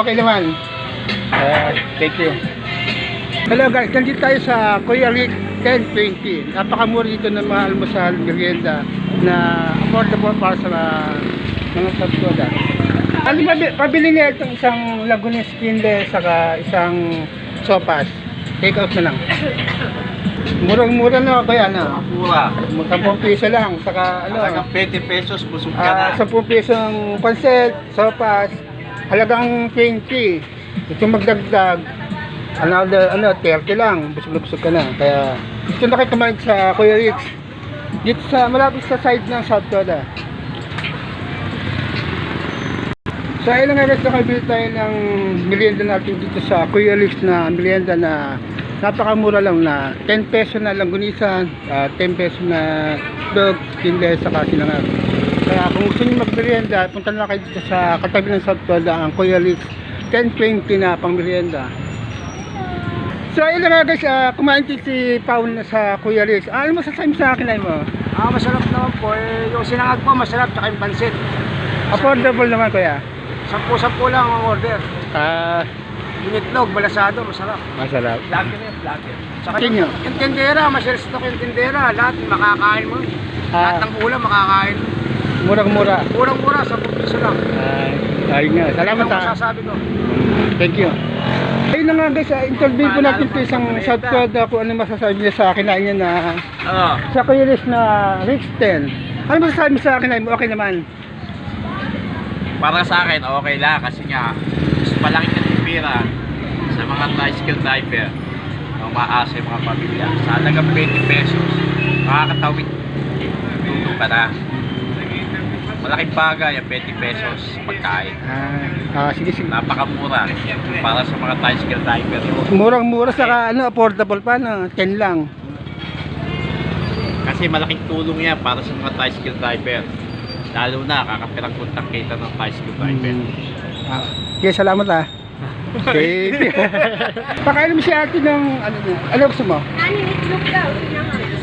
okay naman. Uh, thank you. Hello guys, nandito tayo sa Kuya Rick 1020. Napakamura dito ng mga almusal, merienda na affordable para sa mga, mga kapitoda. Ano ba, pabili niya itong isang Laguna Skinless saka isang sopas. Take out na lang. Murang-mura na kaya na. Mura. 10 piso lang. Saka ano, Halagang 20 pesos, busog ka Ah, na. 10 pisong pancet, sopas, halagang 20. Ito magdagdag, another, ano, 30 lang, busog na busog ka na. Kaya, dito na kayo kumain sa Kuya Rix. Dito sa, malapit sa side ng South Coda. So, ayun nga guys, nakabili tayo ng merienda natin dito sa Kuya Rix na merienda na napakamura lang na 10 peso na langunisan, ah, 10 peso na dog, skinless, saka sinangag. Kaya kung gusto niyo magmerienda, punta na kayo dito sa katabi ng South Coda, ang Kuya Rix 1020 na pang merienda. So ayun na nga guys, ah, kumain din si Paul na sa Kuya Rix. Ah, ano masasabi mo sa akin ay mo? Ah, masarap naman po. Eh, yung sinangag po, masarap. Tsaka yung pansit. Affordable naman kuya. Sampu-sampu lang ang order. Ah, Yung itlog, balasado, masarap. masarap. Lagi na yun, lagi. Tsaka Kinyo. yung, yung tindera, masarap stock yung tindera. Lahat makakain mo. Lahat Ah, ng ulam makakain. Murang-mura. Murang-mura, 10 piso lang. Ah, ayun nga. Salamat Ano ah. masasabi ko? Thank you. Ayun na nga guys, ah, interview ko natin ito isang South Coda kung ano masasabi niya sa akin ay niya na Ano? sa Kuya Rix na Rix 10. Ano masasabi mo sa akin ay mo? Okay naman. Para sa akin, okay lang kasi nga, mas malaki ka ng pera sa mga tricycle driver o maasa yung mga pamilya. Sa halagang 20 pesos, makakatawid tuto ka na. Malaking bagay ang 20 pesos pagkain. Ah, ah sige sige. Napakamura para sa mga tricycle driver. Murang-mura saka ano, affordable pa no, 10 lang. Kasi malaking tulong yan para sa mga tricycle driver. Lalo na kakapirang kontak kita ng tricycle driver. Ah, okay, salamat ah. Okay. Pakain mo si ate ng ano, ano gusto mo? Ano yung itlog daw?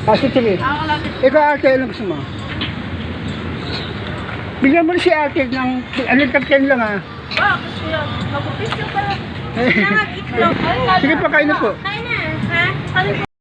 Ah, sige, lang. Ikaw ate, ano gusto mo? Bigyan mo si ate ng, ano, tagyan lang ah. Bakit kuya? Magupis ka pala. Sige, pakain na po. Kain na. Ha? Kain.